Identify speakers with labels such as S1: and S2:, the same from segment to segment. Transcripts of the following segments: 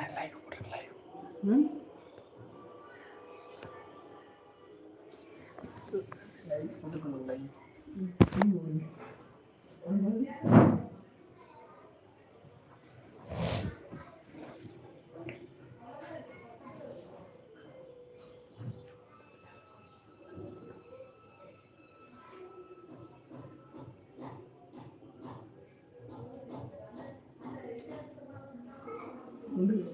S1: 来来一个来嗯？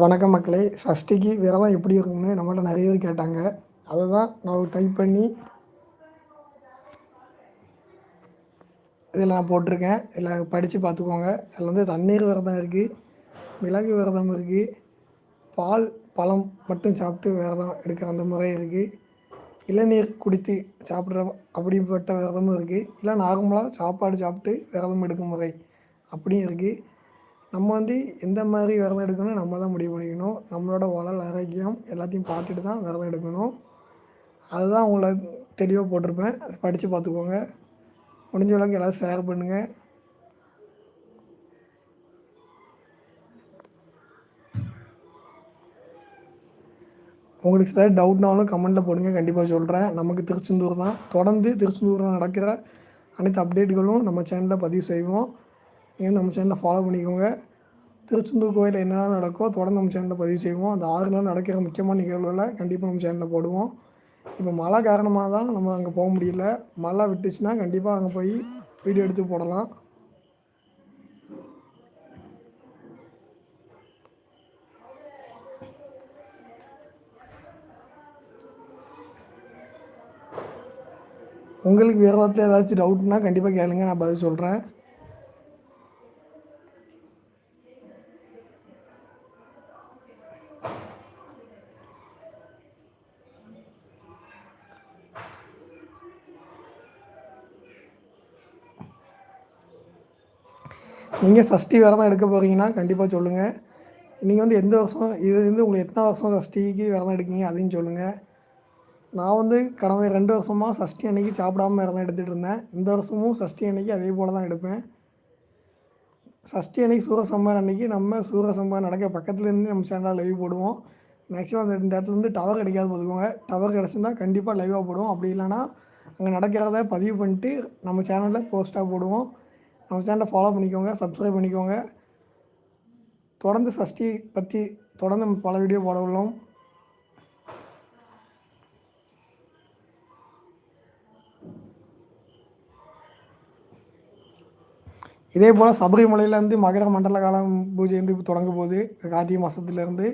S1: வணக்கம் மக்களே சஷ்டிக்கு விரதம் எப்படி இருக்கும்னு நம்மள்ட்ட நிறைய பேர் கேட்டாங்க. அதை தான் நான் டைப் பண்ணி இதில் நான் போட்டிருக்கேன். இதில் படித்து பார்த்துக்கோங்க. அதில் வந்து தண்ணீர் விரதம் இருக்குது மிளகு விரதம் இருக்குது பால் பழம் மட்டும் சாப்பிட்டு விரதம் எடுக்கிற அந்த முறை இருக்குது இளநீர் குடித்து சாப்பிட்ற அப்படிப்பட்ட விரதமும் இருக்குது இல்லை நார்மலாக சாப்பாடு சாப்பிட்டு விரதம் எடுக்கும் முறை அப்படியும் இருக்குது நம்ம வந்து எந்த மாதிரி விரதம் எடுக்கணும் நம்ம தான் முடிவு பண்ணிக்கணும். நம்மளோட உடல் ஆரோக்கியம் எல்லாத்தையும் பார்த்துட்டு தான் விரதம் எடுக்கணும். அதுதான் உங்களை தெளிவாக போட்டிருப்பேன். படித்து பார்த்துக்கோங்க. முடிஞ்ச அளவுக்கு எல்லோரும் ஷேர் பண்ணுங்கள் உங்களுக்கு ஏதாவது டவுட்னாலும் கமெண்ட்டில் போடுங்க. கண்டிப்பாக சொல்கிறேன் நமக்கு திருச்செந்தூர் தான். தொடர்ந்து திருச்செந்தூரில் நடக்கிற அனைத்து அப்டேட்டுகளும் நம்ம சேனலில் பதிவு செய்வோம். நீங்கள் நம்ம சேனலை ஃபாலோ பண்ணிக்கோங்க. திருச்செந்தூர் கோயிலில் என்னென்ன நடக்கோ தொடர்ந்து நம்ம சேனலில் பதிவு செய்வோம். அந்த ஆறு நாள் நடக்கிற முக்கியமான நிகழ்வுகளை கண்டிப்பாக நம்ம சேனலில் போடுவோம். இப்போ மழை காரணமாக தான் நம்ம அங்கே போக முடியல. மழை விட்டுச்சுன்னா கண்டிப்பாக அங்கே போய் வீடியோ எடுத்து போடலாம். உங்களுக்கு வேறு ஏதாச்சும் ஏதாச்சும் டவுட்னா கண்டிப்பாக கேளுங்க. நான் பதில் சொல்கிறேன் நீங்கள் சஷ்டி விரதம் எடுக்க போகிறீங்கன்னா கண்டிப்பாக சொல்லுங்கள் நீங்கள் வந்து எந்த வருஷம் இது வந்து உங்களுக்கு எத்தனை வருஷம் சஷ்டிக்கு விரதம் எடுக்கீங்க அதையும் சொல்லுங்கள் நான் வந்து கடந்த ரெண்டு வருஷமாக சஷ்டி அன்னைக்கு சாப்பிடாம விரதம் எடுத்துகிட்டு இருந்தேன். இந்த வருஷமும் சஷ்டி அன்னைக்கு அதே போல் தான் எடுப்பேன். சஷ்டி அன்னைக்கு சூரசம்பார் அன்னைக்கு நம்ம சூரசம்பார் நடக்க பக்கத்துலேருந்து நம்ம சேனலில் லைவ் போடுவோம். மேக்ஸிமம் அந்த இந்த இடத்துலேருந்து டவர் கிடைக்காது பார்த்துக்கோங்க டவர் கிடச்சிருந்தா கண்டிப்பாக லைவாக போடுவோம். அப்படி இல்லைன்னா அங்கே நடக்கிறத பதிவு பண்ணிட்டு நம்ம சேனலில் போஸ்ட்டாக போடுவோம். நம்ம சேனலை ஃபாலோ பண்ணிக்கோங்க சப்ஸ்கிரைப் பண்ணிக்கோங்க. தொடர்ந்து சஷ்டி பற்றி தொடர்ந்து நம்ம பல வீடியோ போட உள்ளோம். இதே போல் சபரிமலையிலேருந்து மகர மண்டல காலம் பூஜை வந்து தொடங்க போகுது கார்த்திகை மாதத்துலேருந்து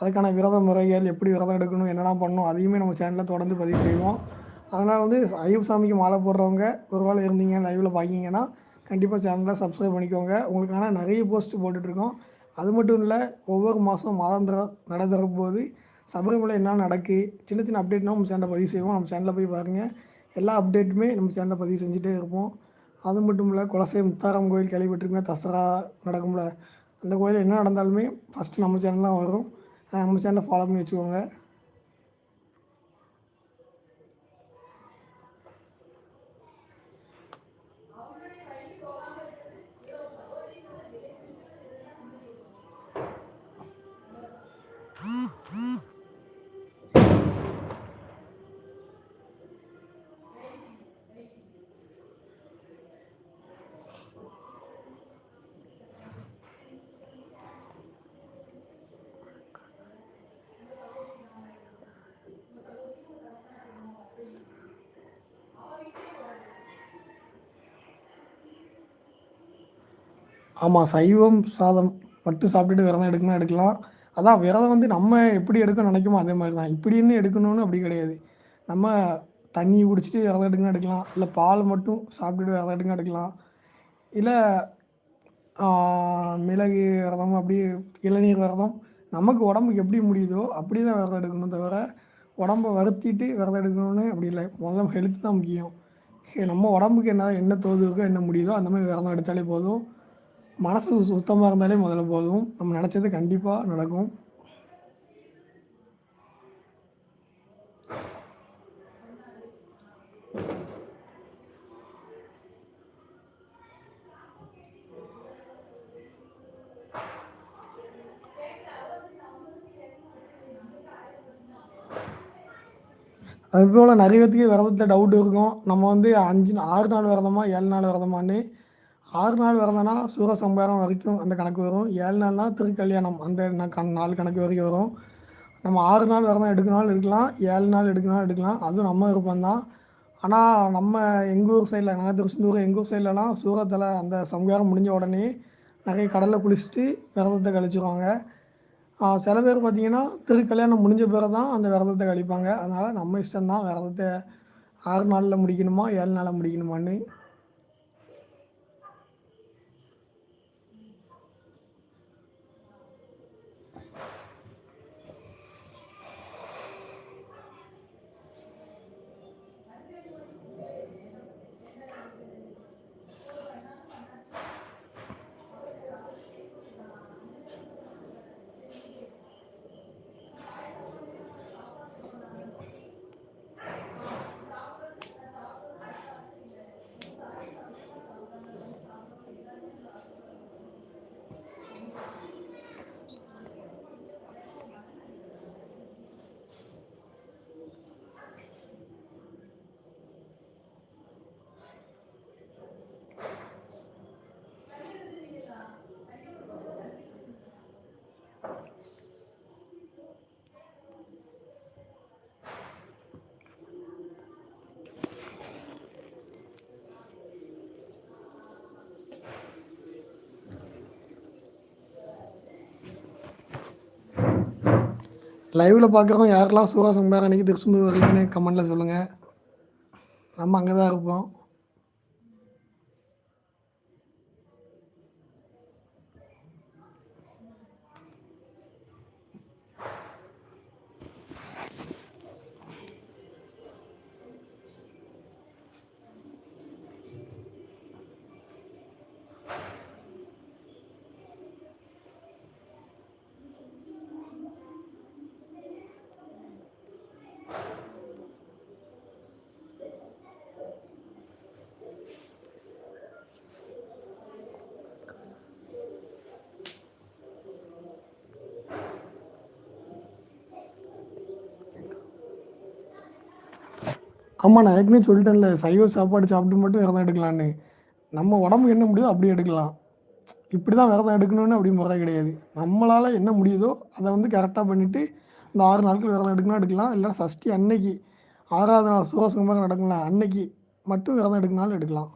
S1: அதுக்கான விரத முறைகள் எப்படி விரதம் எடுக்கணும் என்னெல்லாம் பண்ணணும் அதையுமே நம்ம சேனலில் தொடர்ந்து பதிவு செய்வோம். அதனால் வந்து ஐயப்ப சாமிக்கு மாலை போடுறவங்க ஒரு வேளை இருந்தீங்க லைவில் பார்க்கிங்கன்னா கண்டிப்பாக சேனலை சப்ஸ்கிரைப் பண்ணிக்கோங்க. உங்களுக்கான நிறைய போஸ்ட் போட்டுட்ருக்கோம். அது மட்டும் இல்லை ஒவ்வொரு மாதம் மாதாந்திர நடந்துறப்போது சபரிமலை என்ன நடக்கு சின்ன சின்ன அப்டேட்னா நம்ம சேனலை பதிவு செய்வோம். நம்ம சேனலில் போய் பாருங்கள் எல்லா அப்டேட்டுமே நம்ம சேனலில் பதிவு செஞ்சுட்டே இருப்போம். அது மட்டும் இல்லை குலசை முத்தாரம் கோயில் கேள்விப்பட்டிருக்கோங்க தசரா நடக்கும்ல. அந்த கோயில் என்ன நடந்தாலுமே ஃபஸ்ட்டு நம்ம சேனல் தான் வரும் நம்ம சேனலை ஃபாலோ பண்ணி வச்சுக்கோங்க. ஆமாம் சைவம் சாதம் மட்டும் சாப்பிட்டுட்டு விரதம் எடுக்கணும் எடுக்கலாம். அதான் விரதம் வந்து நம்ம எப்படி எடுக்க நினைக்குமோ அதே மாதிரி தான் இப்படின்னு எடுக்கணும்னு அப்படி கிடையாது. நம்ம தண்ணி குடிச்சிட்டு விரதம் எடுக்கணும் எடுக்கலாம். இல்லை பால் மட்டும் சாப்பிட்டுட்டு விரதம் எடுக்கணும் எடுக்கலாம். இல்லை மிளகு விரதம் அப்படி இளநீர் விரதம். நமக்கு உடம்புக்கு எப்படி முடியுதோ அப்படி தான் விரதம் எடுக்கணும் தவிர உடம்ப வருத்திட்டு விரதம் எடுக்கணும்னு அப்படி இல்லை. முதல்ல ஹெல்த் தான் முக்கியம். நம்ம உடம்புக்கு என்ன என்ன தோதுக்கோ என்ன முடியுதோ அந்த மாதிரி விரதம் எடுத்தாலே போதும். மனசு சுத்தமாக இருந்தாலே முதல்ல போதும். நம்ம நினச்சது கண்டிப்பாக நடக்கும். அது போல் நிறைய பேத்துக்கு விரதத்தில் டவுட் இருக்கும். நம்ம வந்து அஞ்சு ஆறு நாள் விரதமா ஏழு நாள் விரதமான்னு ஆறு நாள் விரதம்னா சூரசம்பாரம் வரைக்கும் அந்த கணக்கு வரும். ஏழு நாள்னா திருக்கல்யாணம். அந்த கண் நாள் கணக்கு வரைக்கும் வரும். நம்ம ஆறு நாள் விரதம் எடுக்கனாலும் எடுக்கலாம். ஏழு நாள் எடுக்கனாலும் எடுக்கலாம். அதுவும் நம்ம விருப்பம் தான். ஆனால் நம்ம எங்கள் ஊர் சைடில் நாங்கள் திருச்செந்தூர் எங்கள் ஊர் சைட்லலாம் சூரத்தில் அந்த சம்ஹாரம் முடிஞ்ச உடனே நிறைய கடலில் குளிச்சுட்டு விரதத்தை கழிச்சிருவாங்க. சில பேர் பார்த்திங்கன்னா திருக்கல்யாணம் முடிஞ்ச பிறகு தான் அந்த விரதத்தை கழிப்பாங்க. அதனால் நம்ம இஷ்டம்தான் விரதத்தை ஆறு நாளில் முடிக்கணுமா ஏழு நாளில் முடிக்கணுமான்னு. லைவில் பார்க்குறோம் யாரெல்லாம் சூரா அன்னைக்கு அன்றைக்கி திருச்செந்தூர் வரீங்கன்னு கமெண்ட்டில் சொல்லுங்கள் நம்ம அங்கே தான் இருப்போம். ஆமாம் நான் ஏற்கனவே சொல்லிட்டேன்ல சைவ சாப்பாடு சாப்பிட்டு மட்டும் விரதம் எடுக்கலான்னு. நம்ம உடம்புக்கு என்ன முடியுதோ அப்படி எடுக்கலாம். இப்படி தான் விரதம் எடுக்கணும்னு அப்படி முறை கிடையாது. நம்மளால் என்ன முடியுதோ அதை வந்து கரெக்டாக பண்ணிவிட்டு இந்த ஆறு நாட்கள் விரதம் எடுக்கணும் எடுக்கலாம். இல்லைன்னா சஷ்டி அன்னைக்கு ஆறாவது நாள் சூரசங்கமாக நடக்கலாம் அன்னைக்கு மட்டும் விரதம் எடுக்கனாலும் எடுக்கலாம்.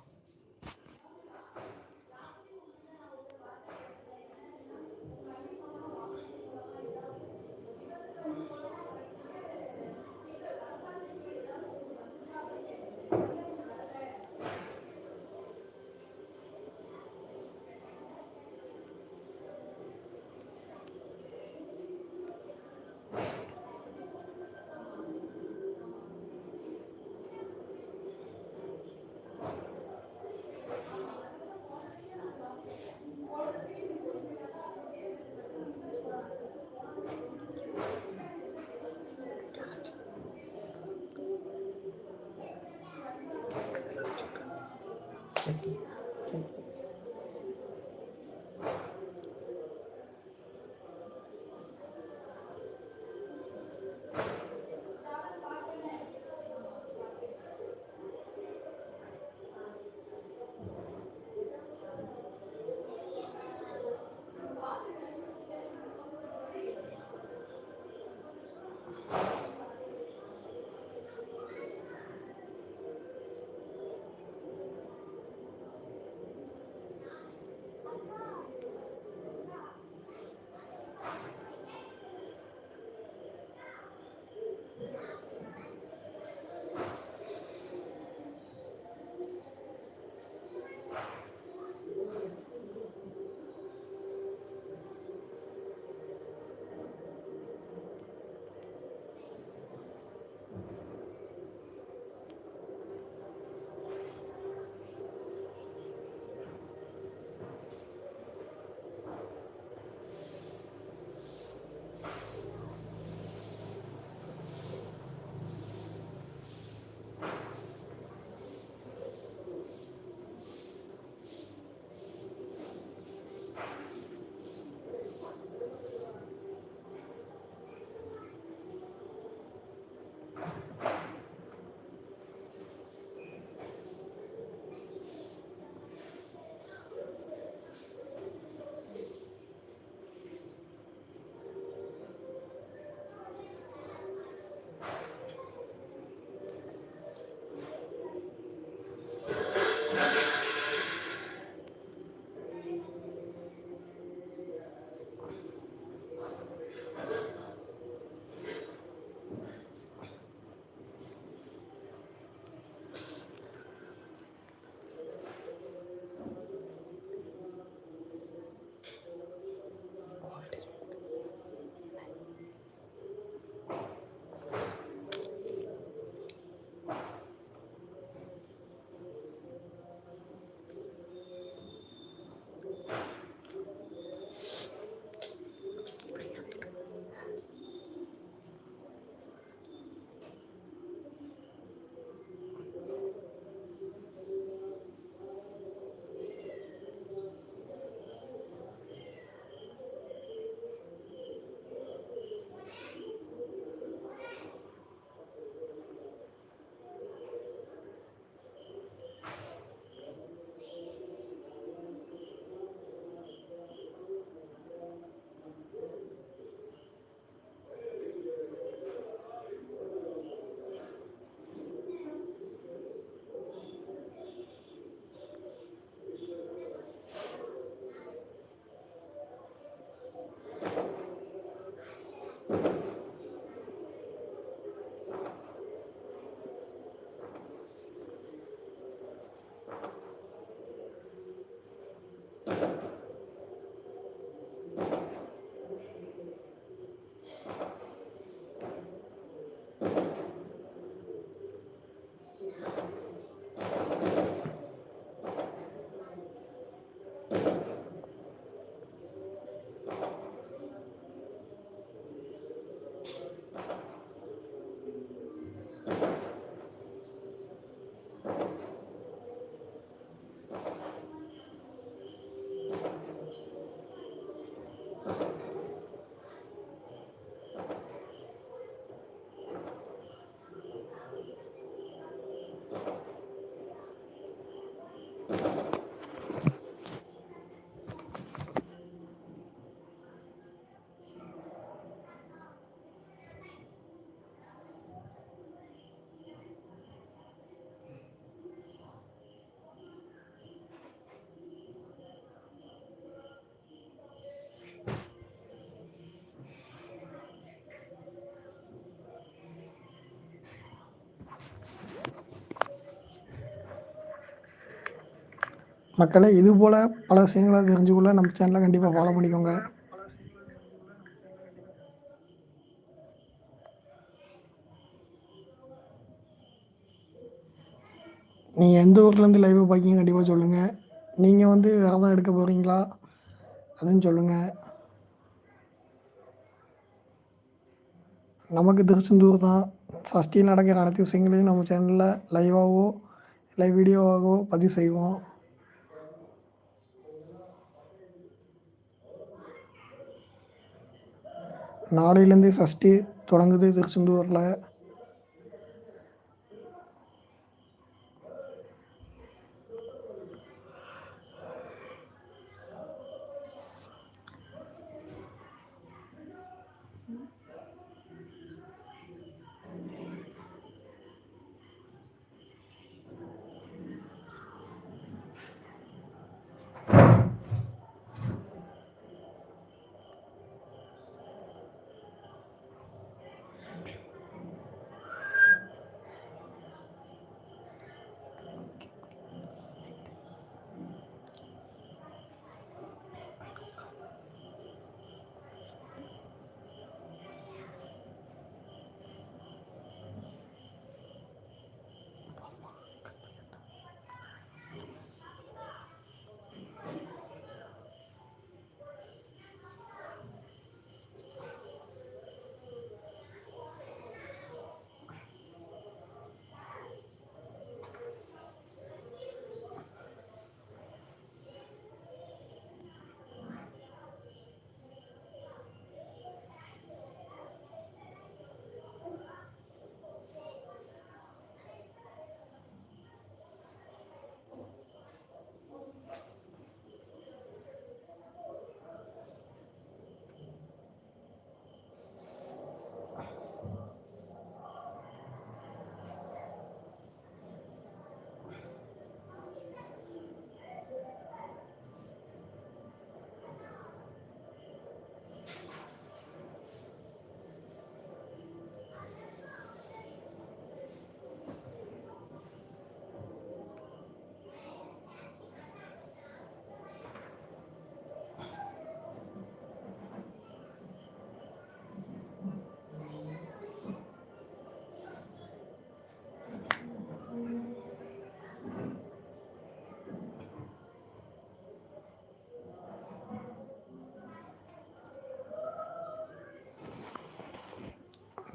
S1: Thank you. மக்களை இது போல் பல விஷயங்களை தெரிஞ்சுக்கொள்ள நம்ம சேனலை கண்டிப்பாக ஃபாலோ பண்ணிக்கோங்க. நீங்கள் எந்த ஊர்லேருந்து லைவை பார்க்கிங்க கண்டிப்பாக சொல்லுங்கள் நீங்கள் வந்து விரதம் எடுக்க போகிறீங்களா அதுன்னு சொல்லுங்கள் நமக்கு திருச்செந்தூர் தான் சஷ்டி நடக்கிற அனைத்து விஷயங்களையும் நம்ம சேனலில் லைவாகவோ இல்லை வீடியோவாகவோ பதிவு செய்வோம். நாளையிலேருந்து சஷ்டி தொடங்குது திருச்செந்தூரில்.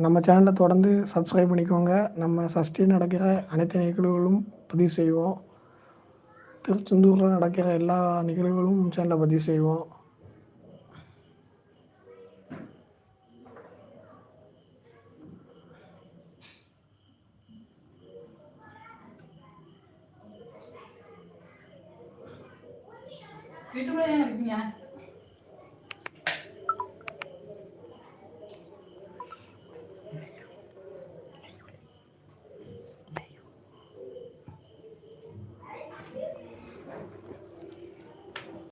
S1: நம்ம சேனலை தொடர்ந்து சப்ஸ்கிரைப் பண்ணிக்கோங்க. நம்ம சஷ்டி நடக்கிற அனைத்து நிகழ்வுகளும் பதிவு செய்வோம். திருச்செந்தூரில் நடக்கிற எல்லா நிகழ்வுகளும் சேனலில் பதிவு செய்வோம்.
S2: வீட்டுக்குள்ளே இருக்கீங்க?